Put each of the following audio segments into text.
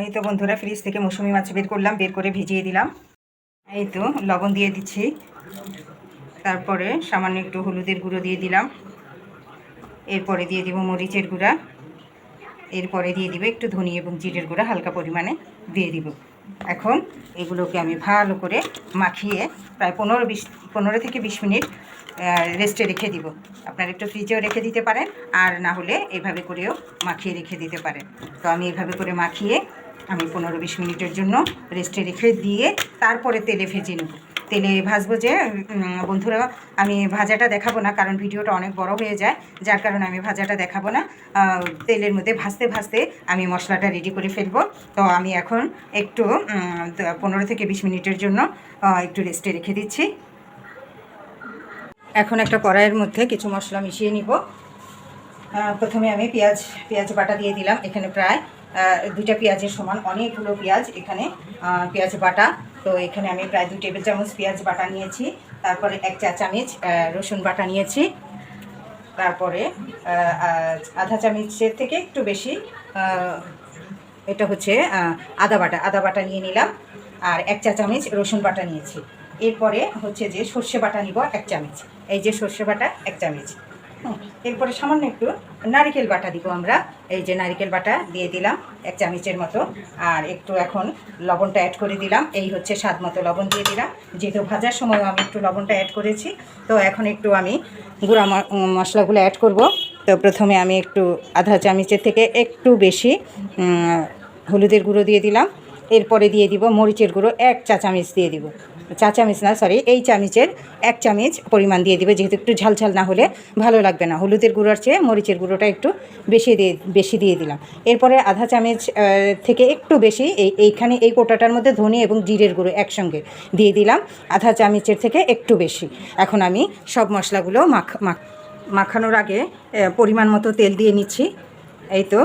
এই তো বন্ধুরা ফ্রিজ থেকে মৌসুমি মাছ বের করলাম, বের করে ভিজিয়ে দিলাম। এই তো লবণ দিয়ে দিচ্ছি। তারপরে সামান্য একটু হলুদের গুঁড়ো দিয়ে দিলাম। এরপরে দিয়ে দিব মরিচের গুঁড়া। এরপরে দিয়ে দিব একটু ধনি এবং জিরের গুঁড়া, হালকা পরিমাণে দিয়ে দিব। এখন এগুলোকে আমি ভালো করে মাখিয়ে প্রায় পনেরো বিশ, পনেরো থেকে বিশ মিনিট রেস্টে রেখে দিব। আপনারা একটু ফ্রিজেও রেখে দিতে পারেন, আর না হলে এভাবে করেও মাখিয়ে রেখে দিতে পারেন। তো আমি এভাবে করে মাখিয়ে আমি পনেরো বিশ মিনিটের জন্য রেস্টে রেখে দিয়ে তারপরে তেলে ভেজে নেব। তেলে ভাজবো যে বন্ধুরা, আমি ভাজাটা দেখাবো না কারণ ভিডিওটা অনেক বড় হয়ে যায়, যার কারণে আমি ভাজাটা দেখাবো না। তেলের মধ্যে ভাজতে ভাজতে আমি মশলাটা রেডি করে ফেলব। তো আমি এখন একটু পনেরো থেকে বিশ মিনিটের জন্য একটু রেস্টে রেখে দিচ্ছি। এখন একটা কড়াইয়ের মধ্যে কিছু মশলা মিশিয়ে নিব। প্রথমে আমি পেঁয়াজ পেঁয়াজ বাটা দিয়ে দিলাম। এখানে প্রায় দুইটা পেঁয়াজের সমান অনেকগুলো পেঁয়াজ এখানে পেঁয়াজ বাটা। তো এখানে আমি প্রায় দুই টেবিল চামচ পেঁয়াজ বাটা নিয়েছি, তারপরে এক চা চামচ রসুন বাটা নিয়েছি। তারপরে আধা চামচের থেকে একটু বেশি এটা হচ্ছে আদা বাটা আদা বাটা নিয়ে নিলাম, আর এক চা চামচ রসুন বাটা নিয়েছি। এরপরে হচ্ছে যে সর্ষে বাটা নিব এক চামচ। এই যে সর্ষে বাটা এক চামচ। এরপরে সামান্য একটু নারিকেল বাটা দিব আমরা। এই যে নারিকেল বাটা দিয়ে দিলাম এক চামচের মতো। আর একটু এখন লবণটা অ্যাড করে দিলাম। এই হচ্ছে স্বাদ মতো লবণ দিয়ে দিলাম। যেহেতু ভাজার সময় আমি একটু লবণটা অ্যাড করেছি, তো এখন একটু আমি গুঁড়া মশলাগুলো অ্যাড করব। তো প্রথমে আমি একটু আধা চামচের থেকে একটু বেশি হলুদের গুঁড়ো দিয়ে দিলাম। এরপরে দিয়ে দিব মরিচের গুঁড়ো এক চা চামচ দিয়ে দিব। চা চামচ না সরি এই চামচের এক চামচ পরিমাণ দিয়ে দিবে, যেহেতু একটু ঝাল ঝাল না হলে ভালো লাগবে না। হলুদের গুঁড়োর চেয়ে মরিচের গুঁড়োটা একটু বেশি দিয়ে বেশি দিয়ে দিলাম। এরপরে আধা চামচ থেকে একটু বেশি এই, এইখানে এই কোটাটার মধ্যে ধনে এবং জিরের গুঁড়ো একসঙ্গে দিয়ে দিলাম। আধা চামচের থেকে একটু বেশি। এখন আমি সব মশলাগুলো মাখ মাখানোর আগে পরিমাণ মতো তেল দিয়ে নিচ্ছি। এই তো,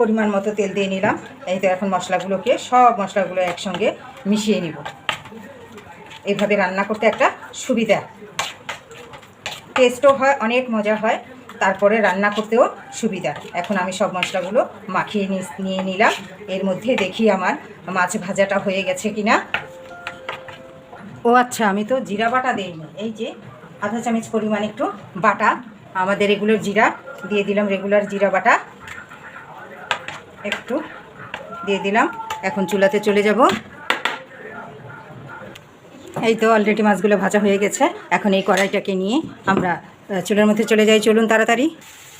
পরিমাণ মতো তেল দিয়ে নিলাম। এই তো এখন মশলাগুলোকে সব মশলাগুলো একসঙ্গে মিশিয়ে নিব। এইভাবে রান্না করতে একটা সুবিধা। টেস্টও হয়, অনেক মজা হয়, তারপরে রান্না করতেও সুবিধা। এখন আমি সব মশলাগুলো মাখিয়ে নিয়ে নিলাম। এর মধ্যে দেখি আমার মাছ ভাজাটা হয়ে গেছে কিনা। ও আচ্ছা আমি তো জিরা বাটা দিইনি। এই যে আধা চামচ পরিমাণ একটু বাটা। আমাদের রেগুলার জিরা দিয়ে দিলাম রেগুলার জিরা বাটা। একটু দিয়ে দিলাম। এখন চুলাতে চলে যাব। এই তো অলরেডি মাছগুলো ভাজা হয়ে গেছে। এখন এই কড়াইটাকে নিয়ে আমরা চুলের মধ্যে চলে যাই। চলুন তাড়াতাড়ি।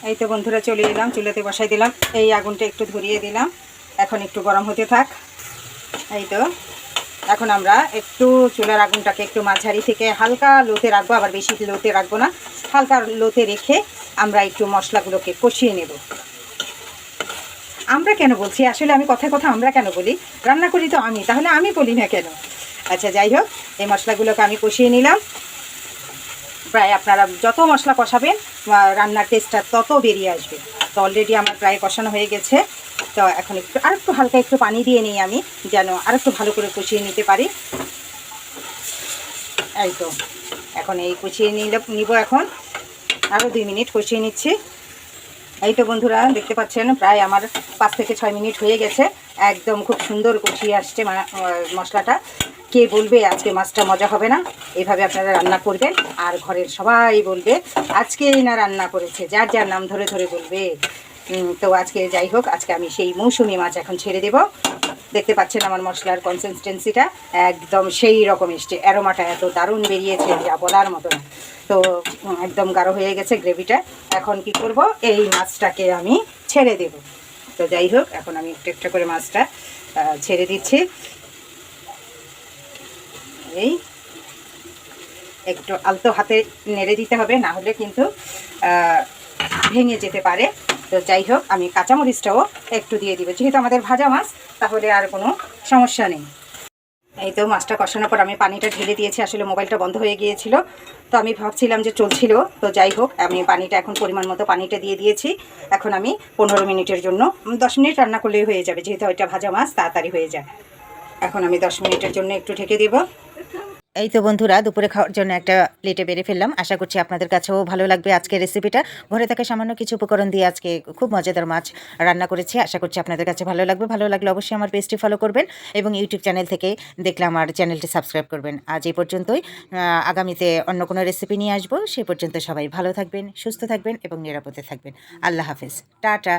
এই তো বন্ধুরা, চলে এলাম, চুলাতে বসাই দিলাম। এই আগুনটা একটু ধরিয়ে দিলাম। এখন একটু গরম হতে থাক। এই তো। এখন আমরা একটু চুলার আগুনটাকে একটু মাঝারি থেকে হালকা লোতে রাখব, আবার বেশি লোতে রাখব না। হালকা লোতে রেখে আমরা একটু মশলাগুলোকে কষিয়ে নেব। আমরা কেন বলছি? আসলে আমি কথায় কথা আমরা কেন বলি? রান্না করি তো আমি, তাহলে আমি বলি না কেন? আচ্ছা যাই হোক, এই মশলাগুলোকে আমি কষিয়ে নিলাম। প্রায় আপনারা যত মশলা কষাবেন রান্নার টেস্টটা তত বেরিয়ে আসবে। তো অলরেডি আমার প্রায় কষানো হয়ে গেছে। তো এখন একটু, আর একটু হালকা একটু পানি দিয়ে নিই আমি, যেন আর একটু ভালো করে কষিয়ে নিতে পারি। এই তো, এখন এই কষিয়ে নিলে, নিব এখন। আরও দুই মিনিট কষিয়ে নিচ্ছি। এই তো বন্ধুরা, দেখতে পাচ্ছেন, প্রায় আমার পাঁচ থেকে ছয় মিনিট হয়ে গেছে। একদম খুব সুন্দর কষিয়ে আসছে মশলাটা। কে বলবে? আজকে মাছটা মজা হবে না? এভাবে আপনারা রান্না করবেন। আর ঘরের সবাই বলবে আজকেই না রান্না করেছে, যার যার নাম ধরে ধরে বলবে। তো আজকে যাই হোক, আজকে আমি সেই মৌসুমি মাছ এখন ছেড়ে দেব। দেখতে পাচ্ছেন আমার মশলার কনসিস্টেন্সিটা একদম সেই রকম এসছে। অ্যারোমাটা এত দারুণ বেরিয়েছে, যা বলার মতো তো একদম গাঢ় হয়ে গেছে গ্রেভিটা। এখন কি করব? এই মাছটাকে আমি ছেড়ে দেব। তো যাই হোক, এখন আমি একটু একটা করে মাছটা ছেড়ে দিচ্ছি। এই একটু আলতো হাতে নেড়ে দিতে হবে, না হলে কিন্তু ভেঙে যেতে পারে। তো যাই হোক, আমি কাঁচামরিচটাও একটু দিয়ে দিব। যেহেতু আমাদের ভাজা মাছ, তাহলে আর কোনো সমস্যা নেই। এই তো মাছটা কষানোর পর আমি পানিটা ঢেলে দিয়েছি। আসলে মোবাইলটা বন্ধ হয়ে গিয়েছিল। তো আমি ভাবছিলাম যে চলছিল। তো যাই হোক, আমি পানিটা এখন পরিমাণ মতো পানিটা দিয়ে দিয়েছি। এখন আমি পনেরো মিনিটের জন্য দশ মিনিট রান্না করলেই হয়ে যাবে। যেহেতু ওইটা ভাজা মাছ, তাড়াতাড়ি হয়ে যায়। এখন আমি দশ মিনিটের জন্য একটু ঢেকে দেব। এই তো বন্ধুরা, দুপুরে খাওয়ার জন্য একটা প্লেটে বেড়ে ফেললাম। আশা করছি আপনাদের কাছেও ভালো লাগবে আজকের রেসিপিটা ঘরে থাকা সামান্য কিছু উপকরণ দিয়ে আজকে খুব মজাদার মাছ রান্না করেছি। আশা করছি আপনাদের কাছে ভালো লাগবে। ভালো লাগলে অবশ্যই আমার পেজটি ফলো করবেন এবং ইউটিউব চ্যানেল থেকে দেখলে আমার চ্যানেলটি সাবস্ক্রাইব করবেন। আজ এই পর্যন্তই। আগামীতে অন্য কোনো রেসিপি নিয়ে আসব। সেই পর্যন্ত সবাই ভালো থাকবেন, সুস্থ থাকবেন এবং নিরাপদে থাকবেন। আল্লাহ হাফেজ। টাটা।